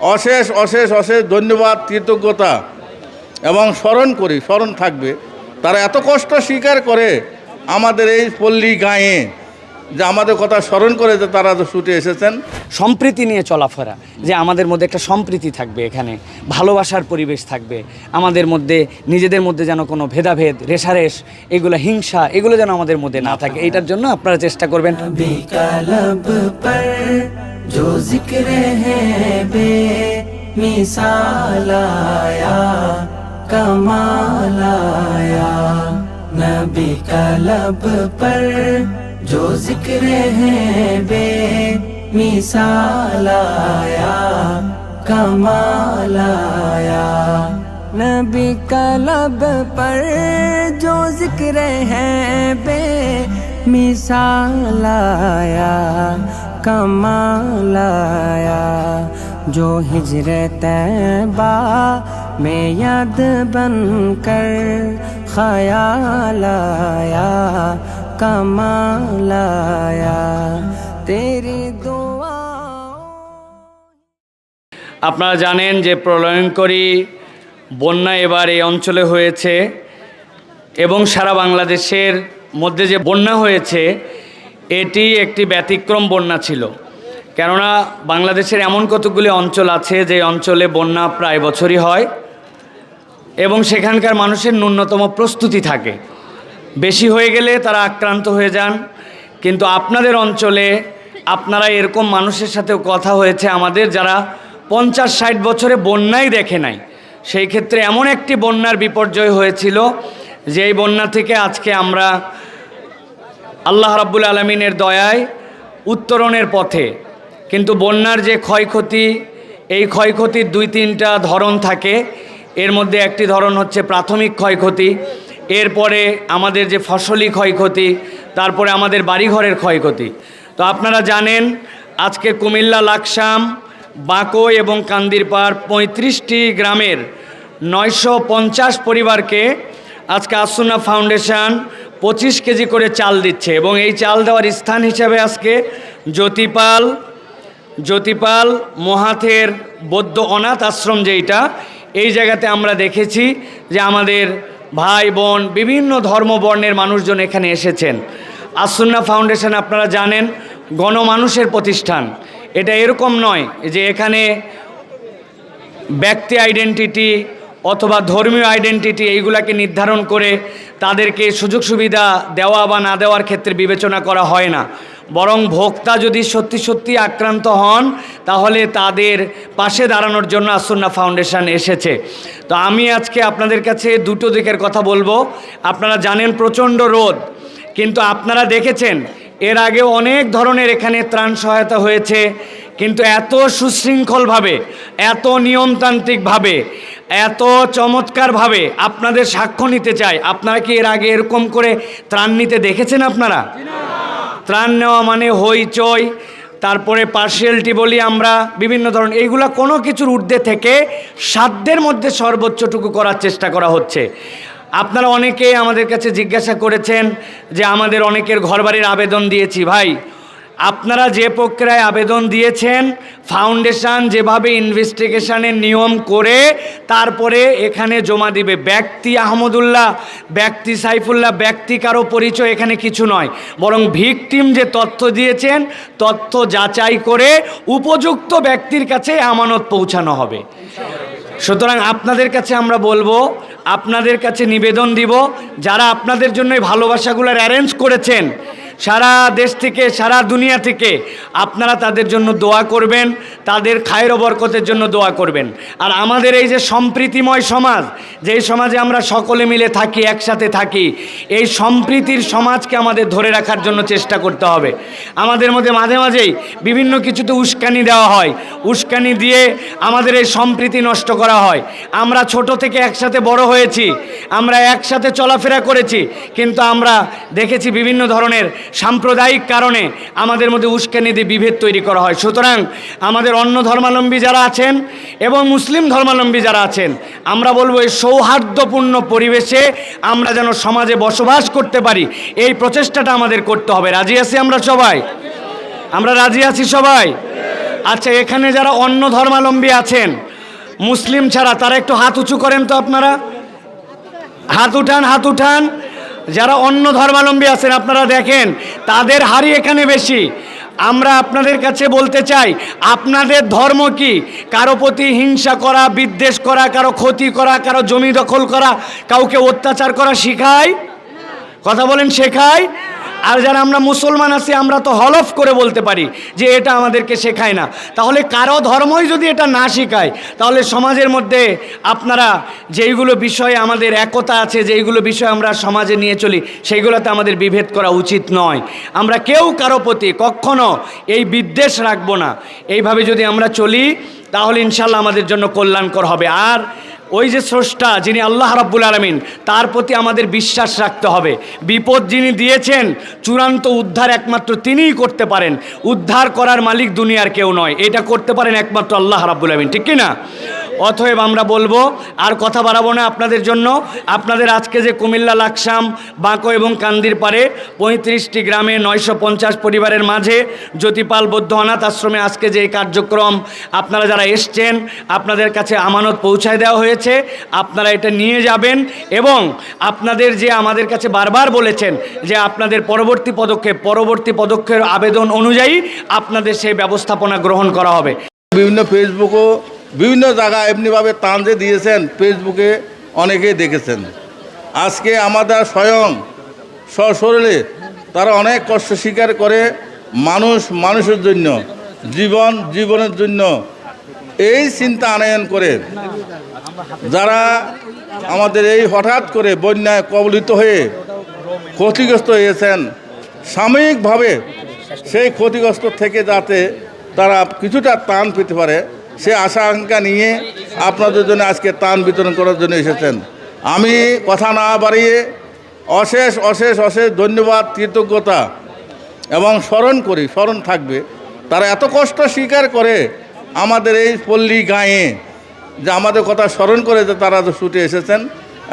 অশেষ অশেষ অশেষ ধন্যবাদ, কৃতজ্ঞতা এবং স্মরণ করি, স্মরণ থাকবে। তারা এত কষ্ট স্বীকার করে আমাদের এই পল্লী গাঁয়ে। যে আমাদের কথা স্মরণ করে যে তারা যে ছুটে এসেছেন সম্প্রীতি নিয়ে চলাফেরা যে আমাদের মধ্যে একটা সম্প্রীতি থাকবে এখানে ভালোবাসার পরিবেশ থাকবে আমাদের মধ্যে নিজেদের মধ্যে যেন কোনো ভেদাভেদ রেশারেশ এগুলো হিংসা এগুলো যেন আমাদের মধ্যে না থাকে এটার জন্য আপনারা চেষ্টা করবেন नबी का लब पर जो जिक्र है बे मिसाल आया कमाल आया नबी का लब पर जो ज़िक्र है बे मिसाल आया, कमाल आया। नबी का लब पर जो ज़िक्र है बे मिसाल आया, कमाल आया। जो हिजरत तैबा में याद बन कर ख्याल आया আপনারা জানেন যে প্রলয়ঙ্করী বন্যা এবার এই অঞ্চলে হয়েছে এবং সারা বাংলাদেশের মধ্যে যে বন্যা হয়েছে, এটি একটি ব্যতিক্রম বন্যা ছিল। কেননা বাংলাদেশের এমন কতগুলি অঞ্চল আছে যে অঞ্চলে বন্যা প্রায় বছরই হয় এবং সেখানকার মানুষের ন্যূনতম প্রস্তুতি থাকে। বেশি হয়ে গেলে তারা আক্রান্ত হয়ে যান। কিন্তু আপনাদের অঞ্চলে আপনারা এরকম মানুষের সাথেও কথা হয়েছে। আমাদের যারা পঞ্চাশ ষাট বছরে বন্যাই দেখে নাই, সেই ক্ষেত্রে এমন একটি বন্যার বিপর্যয় হয়েছিল যে এই বন্যা থেকে আজকে আমরা আল্লাহ রাব্বুল আলমিনের দয়ায় উত্তরণের পথে। কিন্তু বন্যার যে ক্ষয়ক্ষতি, এই ক্ষয়ক্ষতির দুই তিনটা ধরন থাকে। এর মধ্যে একটি ধরন হচ্ছে প্রাথমিক ক্ষয়ক্ষতি। এরপরে আমাদের যে ফসলি ক্ষয়ক্ষতি, তারপরে আমাদের বাড়িঘরের ক্ষয়ক্ষতি। তো আপনারা জানেন, আজকে কুমিল্লা লাকসাম, বাঁকো এবং কান্দিরপাড় পঁয়ত্রিশটি গ্রামের নয়শো পঞ্চাশ পরিবারকে আজকে আসুনা ফাউন্ডেশন পঁচিশ কেজি করে চাল দিচ্ছে এবং এই চাল দেওয়ার স্থান হিসাবে আজকে জ্যোতিপাল জ্যোতিপাল মহাথের বৌদ্ধ অনাথ আশ্রম যেইটা, এই জায়গাতে আমরা দেখেছি যে আমাদের ভাই, বোন, বিভিন্ন ধর্মবর্ণের মানুষজন এখানে এসেছেন। আসুন্না ফাউন্ডেশন আপনারা জানেন, গণমানুষের প্রতিষ্ঠান। এটা এরকম নয় যে এখানে ব্যক্তি আইডেন্টিটি অথবা ধর্মীয় আইডেন্টিটি এইগুলাকে নির্ধারণ করে তাদেরকে সুযোগ সুবিধা দেওয়া বা না দেওয়ার ক্ষেত্রে বিবেচনা করা হয় না। বরং ভোক্তা যদি সত্যি সত্যি আক্রান্ত হন, তাহলে তাদের পাশে দাঁড়ানোর জন্য আসন্না ফাউন্ডেশন এসেছে। তো আমি আজকে আপনাদের কাছে দুটো দিকের কথা বলব। আপনারা জানেন প্রচণ্ড রোদ, কিন্তু আপনারা দেখেছেন, এর আগে অনেক ধরনের এখানে ত্রাণ সহায়তা হয়েছে। কিন্তু এত সুশৃঙ্খলভাবে, এত নিয়মতান্ত্রিকভাবে, এত চমৎকারভাবে আপনাদের সাক্ষ্য নিতে চাই। আপনারা কি এর আগে এরকম করে ত্রাণ নিতে দেখেছেন আপনারা? ত্রাণ নেওয়া মানে হইচই, তারপরে পার্সিয়ালটি বলি আমরা, বিভিন্ন ধরনের, এইগুলা কোনো কিছুর ঊর্ধ্বে থেকে সাধ্যের মধ্যে সর্বোচ্চটুকু করার চেষ্টা করা হচ্ছে। আপনারা অনেকে আমাদের কাছে জিজ্ঞাসা করেছেন যে আমাদের অনেকের ঘরবাড়ির আবেদন দিয়েছি, ভাই আপনারা যে প্রক্রিয়ায় আবেদন দিয়েছেন ফাউন্ডেশন যেভাবে ইনভেস্টিগেশনের নিয়ম করে, তারপরে এখানে জমা দিবে। ব্যক্তি আহমদুল্লাহ, ব্যক্তি সাইফুল্লাহ, ব্যক্তি কারও পরিচয় এখানে কিছু নয়। বরং ভিকটিম যে তথ্য দিয়েছেন, তথ্য যাচাই করে উপযুক্ত ব্যক্তির কাছে আমানত পৌঁছানো হবে। সুতরাং আপনাদের কাছে আমরা বলব, আপনাদের কাছে নিবেদন দিব, যারা আপনাদের জন্য এই ভালোবাসাগুলোর অ্যারেঞ্জ করেছেন সারা দেশ থেকে, সারা দুনিয়া থেকে আপনারা তাদের জন্য দোয়া করবেন, তাদের খায়ের বরকতের জন্য দোয়া করবেন। আর আমাদের এই যে সম্প্রীতিময় সমাজ, যেই সমাজে আমরা সকলে মিলে থাকি, একসাথে থাকি, এই সম্প্রীতির সমাজকে আমাদের ধরে রাখার জন্য চেষ্টা করতে হবে। আমাদের মধ্যে মাঝে মাঝেই বিভিন্ন কিছুতে উস্কানি দেওয়া হয়। উস্কানি দিয়ে আমাদের এই সম্প্রীতি নষ্ট করা হয়। আমরা ছোট থেকে একসাথে বড় হয়েছি, আমরা একসাথে চলাফেরা করেছি, কিন্তু আমরা দেখেছি বিভিন্ন ধরনের সাম্প্রদায়িক কারণে আমাদের মধ্যে উস্কানি দিয়ে বিভেদ তৈরি করা হয়। সুতরাং আমাদের অন্য ধর্মাবলম্বী যারা আছেন এবং মুসলিম ধর্মাবলম্বী যারা আছেন, আমরা বলব এই সৌহার্দ্যপূর্ণ পরিবেশে আমরা যেন সমাজে বসবাস করতে পারি। এই প্রচেষ্টাটা আমাদের করতে হবে। রাজি আছি আমরা সবাই? আমরা রাজি আছি সবাই? আচ্ছা এখানে যারা অন্য ধর্মাবলম্বী আছেন, মুসলিম ছাড়া তারা একটু হাত উঁচু করেন তো আপনারা? হাত উঠান হাত উঠান। যারা অন্য ধর্মাবলম্বী আছেন, আপনারা দেখেন, তাদের হারি এখানে বেশি। আমরা আপনাদের কাছে বলতে চাই, আপনাদের ধর্ম কি? কারও প্রতি হিংসা করা, বিদ্বেষ করা, কারও ক্ষতি করা, কারও জমি দখল করা, কাউকে অত্যাচার করা শেখায়? কথা বলেন, শেখায়? আর যারা আমরা মুসলমান আছি, আমরা তো হলফ করে বলতে পারি যে এটা আমাদেরকে শেখায় না। তাহলে কারও ধর্মই যদি এটা না শেখায়, তাহলে সমাজের মধ্যে আপনারা যেইগুলো বিষয়ে আমাদের একতা আছে, যেইগুলো বিষয় আমরা সমাজে নিয়ে চলি, সেইগুলোতে আমাদের বিভেদ করা উচিত নয়। আমরা কেউ কারও প্রতি কখনো এই বিদ্বেষ রাখব না। এইভাবে যদি আমরা চলি, তাহলে ইনশাল্লাহ আমাদের জন্য কল্যাণকর হবে। আর ওই যে স্রষ্টা যিনি আল্লাহ রাব্বুল আলমিন, তার প্রতি আমাদের বিশ্বাস রাখতে হবে। বিপদ যিনি দিয়েছেন, চূড়ান্ত উদ্ধার একমাত্র তিনিই করতে পারেন। উদ্ধার করার মালিক দুনিয়ার কেউ নয়। এটা করতে পারেন একমাত্র আল্লাহ রাব্বুল আলমিন। ঠিক কি অতএব আমরা বলব, আর কথা বাড়াবো না আপনাদের জন্য। আপনাদের আজকে যে কুমিল্লা, লাকসাম, বাঁকো এবং কান্দির পারে পঁয়ত্রিশটি গ্রামে নয়শো পঞ্চাশ পরিবারের মাঝে জ্যোতিপাল বৌদ্ধ অনাথ আশ্রমে আজকে যে কার্যক্রম, আপনারা যারা এসছেন, আপনাদের কাছে আমানত পৌঁছায় দেওয়া হয়েছে, আপনারা এটা নিয়ে যাবেন এবং আপনাদের যে আমাদের কাছে বারবার বলেছেন যে আপনাদের পরবর্তী পদক্ষেপ পরবর্তী পদক্ষেপ আবেদন অনুযায়ী আপনাদের সেই ব্যবস্থাপনা গ্রহণ করা হবে। বিভিন্ন ফেসবুকও বিভিন্ন জায়গায় এমনিভাবে টান যে দিয়েছেন, ফেসবুকে অনেকেই দেখেছেন। আজকে আমাদের স্বয়ং সশরীরে তারা অনেক কষ্ট স্বীকার করে মানুষ, মানুষের জন্য, জীবন, জীবনের জন্য এই চিন্তা আনয়ন করে। যারা আমাদের এই হঠাৎ করে বন্যায় কবলিত হয়ে ক্ষতিগ্রস্ত হয়েছেন, সাময়িকভাবে সেই ক্ষতিগ্রস্ত থেকে যাতে তারা কিছুটা ত্রাণ পেতে পারে সে আশা আকাঙ্ক্ষা নিয়ে আপনাদের জন্য আজকে ত্রাণ বিতরণ করার জন্য এসেছেন। আমি কথা না বাড়িয়ে অশেষ অশেষ অশেষ ধন্যবাদ, কৃতজ্ঞতা এবং স্মরণ করি, স্মরণ থাকবে। তারা এত কষ্ট স্বীকার করে আমাদের এই পল্লী গাঁয়ে যে আমাদের কথা স্মরণ করে যে তারা ছুটে এসেছেন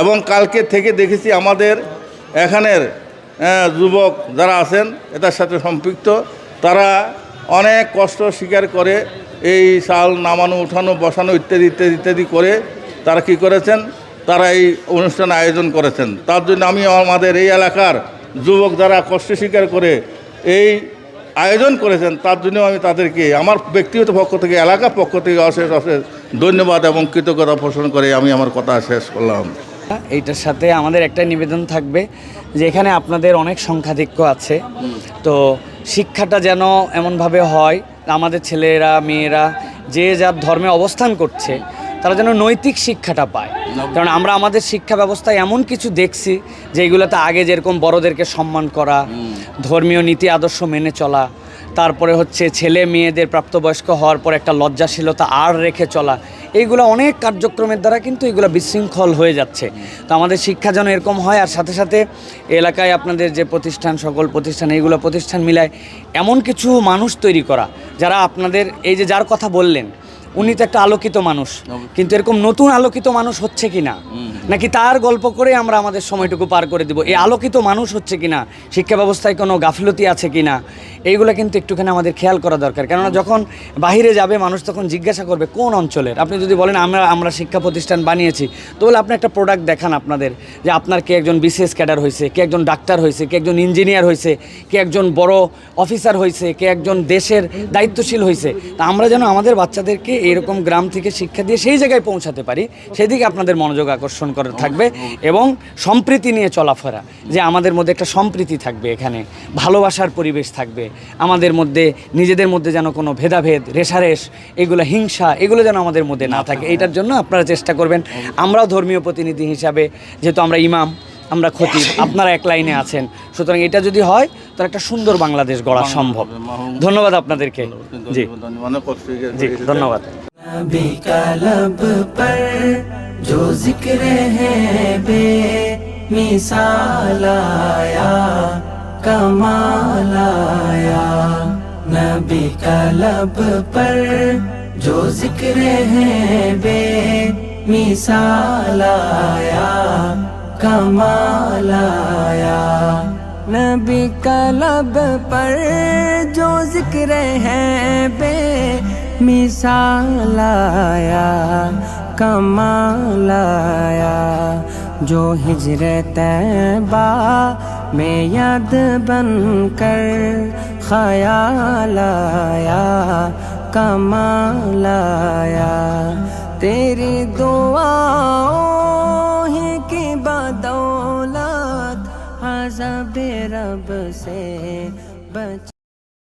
এবং কালকে থেকে দেখেছি আমাদের এখানের যুবক যারা আছেন, এটার সাথে সম্পৃক্ত, তারা অনেক কষ্ট স্বীকার করে এই চাল নামানো, উঠানো, বসানো ইত্যাদি ইত্যাদি ইত্যাদি করে তারা কি করেছেন? তারা এই অনুষ্ঠান আয়োজন করেছেন। তার জন্য আমি আমাদের এই এলাকার যুবক যারা কষ্ট স্বীকার করে এই আয়োজন করেছেন, তার জন্য আমি তাদেরকে, আমার ব্যক্তিগত পক্ষ থেকে এলাকার পক্ষ থেকে অশেষ অশেষ ধন্যবাদ এবং কৃতজ্ঞতা পোষণ করে আমি আমার কথা শেষ করলাম। এইটার সাথে আমাদের একটা নিবেদন থাকবে যে এখানে আপনাদের অনেক সংখ্যাধিক্য আছে। তো শিক্ষাটা যেন এমনভাবে হয় আমাদের ছেলেরা মেয়েরা যে যার ধর্মে অবস্থান করছে তারা যেন নৈতিক শিক্ষাটা পায়। কারণ আমরা আমাদের শিক্ষা ব্যবস্থায় এমন কিছু দেখছি যে এগুলোতে আগে যেরকম বড়দেরকে সম্মান করা ধর্মীয় নীতি আদর্শ মেনে চলা তারপরে হচ্ছে ছেলে মেয়েদের প্রাপ্তবয়স্ক হওয়ার পর একটা লজ্জাশীলতা আর রেখে চলা। এইগুলো অনেক কার্যক্রমের দ্বারা কিন্তু এগুলো বিশৃঙ্খল হয়ে যাচ্ছে। তো আমাদের শিক্ষা যেন এরকম হয়, আর সাথে সাথে এলাকায় আপনাদের যে প্রতিষ্ঠান, সকল প্রতিষ্ঠান, এইগুলো প্রতিষ্ঠান মিলায় এমন কিছু মানুষ তৈরি করা, যারা আপনাদের, এই যে যার কথা বললেন উনি তো একটা আলোকিত মানুষ। কিন্তু এরকম নতুন আলোকিত মানুষ হচ্ছে কি না নাকি তার গল্প করে আমরা আমাদের সময়টুকু পার করে দিব? এই আলোকিত মানুষ হচ্ছে কি না শিক্ষা ব্যবস্থায় কোনো গাফিলতি আছে কি না এইগুলো কিন্তু একটুখানি আমাদের খেয়াল করা দরকার। কেননা যখন বাইরে যাবে মানুষ তখন জিজ্ঞাসা করবে কোন অঞ্চলের? আপনি যদি বলেন আমরা আমরা শিক্ষা প্রতিষ্ঠান বানিয়েছি তো বলে আপনি একটা প্রোডাক্ট দেখান আপনাদের যে আপনার কে একজন বিসিএস ক্যাডার হয়েছে কে একজন ডাক্তার হয়েছে কে একজন ইঞ্জিনিয়ার হয়েছে কে একজন বড় অফিসার হয়েছে কে একজন দেশের দায়িত্বশীল হয়েছে। তা আমরা যেন আমাদের বাচ্চাদেরকে এরকম গ্রাম থেকে শিক্ষা দিয়ে সেই জায়গায় পৌঁছাতে পারি, সেদিকে আপনাদের মনোযোগ আকর্ষণ করে থাকবে এবং সম্প্রীতি নিয়ে চলাফেরা, যে আমাদের মধ্যে একটা সম্প্রীতি থাকবে এখানে, ভালোবাসার পরিবেশ থাকবে, আমাদের মধ্যে নিজেদের মধ্যে যেন কোনো ভেদাভেদ, রেশারেশ, এগুলো হিংসা, এগুলো যেন আমাদের মধ্যে না থাকে এটার জন্য আপনারা চেষ্টা করবেন। আমরাও ধর্মীয় প্রতিনিধি হিসাবে, যেহেতু আমরা ইমাম আমরা খতিব আপনারা এক লাইনে আছেন সুতরাং এটা যদি হয় তাহলে একটা সুন্দর বাংলাদেশ গড়া সম্ভব ধন্যবাদ আপনাদেরকে জি অনেক কষ্ট স্বীকার জি করে এসেছেন। ধন্যবাদ नबी का लब पर जो जिक्र है बे मिसाल आया कमाल आया नबी का लब पर जो जिक्र है बे मिसाल आया कमाल आया। नबी का लब पर जो ज़िक्र है बे मिसाल आया। कमाल आया। जो हिजरत तैबा में याद बन कर ख्याल आया। कमाल आया। तेरी दुआओं रब से